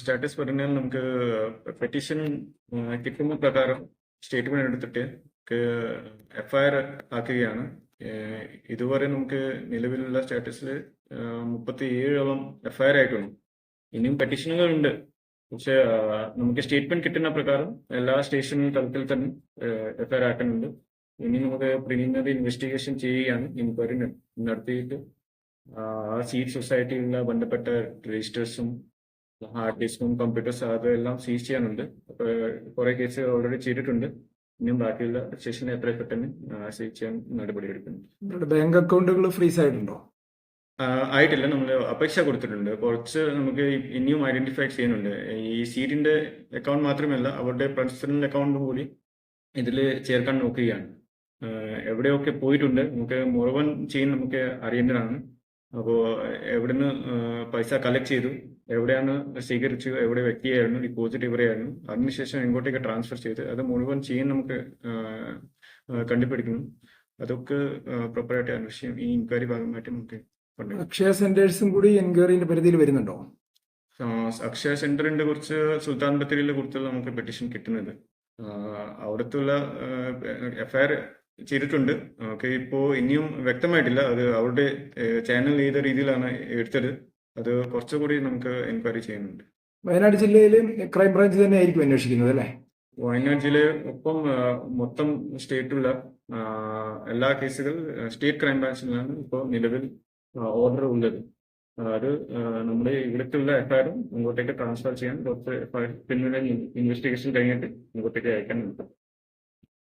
Status പറഞ്ഞാൽ നമുക്ക് petition കിട്ടുന്ന പ്രകാരം സ്റ്റേറ്റ്മെന്റ് എടുത്തിട്ട് എഫ്ഐആർ ആക്കുകയാണ്. ഇതുവരെ നമുക്ക് നിലവിലുള്ള സ്റ്റാറ്റസിൽ മുപ്പത്തി ഏഴോളം എഫ്ഐആർ ആയിട്ടുണ്ട്. ഇനിയും പെറ്റീഷനുകൾ ഉണ്ട് പക്ഷെ നമുക്ക് സ്റ്റേറ്റ്മെന്റ് കിട്ടുന്ന പ്രകാരം എല്ലാ സ്റ്റേഷൻ തലത്തിൽ തന്നെ എഫ്ഐആർ ആക്കുന്നുണ്ട്. ഇനി നമുക്ക് പ്രിലിമിനറി ഇൻവെസ്റ്റിഗേഷൻ ചെയ്യുകയാണ്. ഇൻക്വയറി നടത്തിയിട്ട് ആ സീറ്റ് സൊസൈറ്റിയിലുള്ള ബന്ധപ്പെട്ട രജിസ്റ്റേഴ്സും ഹാർഡ് ഡിസ്കും കമ്പ്യൂട്ടേഴ്സ് അതെല്ലാം സീസ് ചെയ്യാനുണ്ട്. അപ്പൊ കുറെ കേസ് ഓൾറെഡി ചെയ്തിട്ടുണ്ട്. ഇനിയും ബാക്കിയുള്ള സ്റ്റേഷൻ എത്ര പെട്ടെന്ന് സീസ് ചെയ്യാൻ നടപടിയെടുക്കുന്നു ബാങ്ക് അക്കൗണ്ടുകൾ ഫ്രീസ് ആയിട്ടുണ്ടോ? ആയിട്ടില്ല. നമ്മൾ അപേക്ഷ കൊടുത്തിട്ടുണ്ട്. കുറച്ച് നമുക്ക് ഇനിയും ഐഡന്റിഫൈ ചെയ്യുന്നുണ്ട്. ഈ സീറ്റിന്റെ അക്കൗണ്ട് മാത്രമല്ല അവരുടെ പേഴ്സണൽ അക്കൗണ്ട് കൂടി ഇതിൽ ചേർക്കാൻ നോക്കുകയാണ്. എവിടെയൊക്കെ പോയിട്ടുണ്ട് നമുക്ക് മുഴുവൻ ചെയ്യാൻ നമുക്ക് അറിയേണ്ടതാണ്. അപ്പോൾ എവിടുന്ന് പൈസ കളക്ട് ചെയ്തു എവിടെയാണ് സ്വീകരിച്ചു എവിടെ വ്യക്തിയായിരുന്നു ഡിപ്പോസിറ്റ് എവിടെയായിരുന്നു അതിനുശേഷം എങ്ങോട്ടേക്ക് ട്രാൻസ്ഫർ ചെയ്ത് അത് മുഴുവൻ ചെയ്യാൻ നമുക്ക് കണ്ടുപിടിക്കണം അതൊക്കെ പ്രോപ്പറായിട്ട് അന്വേഷിക്കും ഈ ഇൻക്വയറി ഭാഗമായിട്ട് നമുക്ക് അക്ഷയ സെന്റേഴ്സും കൂടി എൻക്വയറിന്റെ പരിധിയിൽ വരുന്നുണ്ടോ അക്ഷയ സെന്ററിന്റെ കുറിച്ച് സുൽത്താൻ ബത്തേരിയിലെ കുറിച്ചുള്ള നമുക്ക് പെറ്റീഷൻ കിട്ടുന്നത് ആ, അവിടത്തുള്ള എഫ്ഐആർ ചെയ്തിട്ടുണ്ട്. ഓക്കെ ഇപ്പോൾ ഇനിയും വ്യക്തമായിട്ടില്ല. അത് അവരുടെ ചാനൽ ഏത് രീതിയിലാണ് എടുത്തത്. അത് കുറച്ചുകൂടി നമുക്ക് എൻക്വയറി ചെയ്യുന്നുണ്ട്. വയനാട് ജില്ലയിൽ ക്രൈം ബ്രാഞ്ച് തന്നെ ആയിരിക്കും അന്വേഷിക്കുന്നത് അല്ലേ? വയനാട് ജില്ലയിൽ ഒപ്പം മൊത്തം സ്റ്റേറ്റുള്ള എല്ലാ കേസുകൾ സ്റ്റേറ്റ് ക്രൈം ബ്രാഞ്ചിലാണ് ഇപ്പോൾ നിലവിൽ ഓർഡർ ഉള്ളത്. അത് നമ്മുടെ ഇവിടത്തുള്ള എഫ്ഐആറും ഇങ്ങോട്ടേക്ക് ട്രാൻസ്ഫർ ചെയ്യാൻ കുറച്ച് പിന്നീട് ഇൻവെസ്റ്റിഗേഷൻ കഴിഞ്ഞിട്ട് ഇങ്ങോട്ടേക്ക് അയക്കാൻ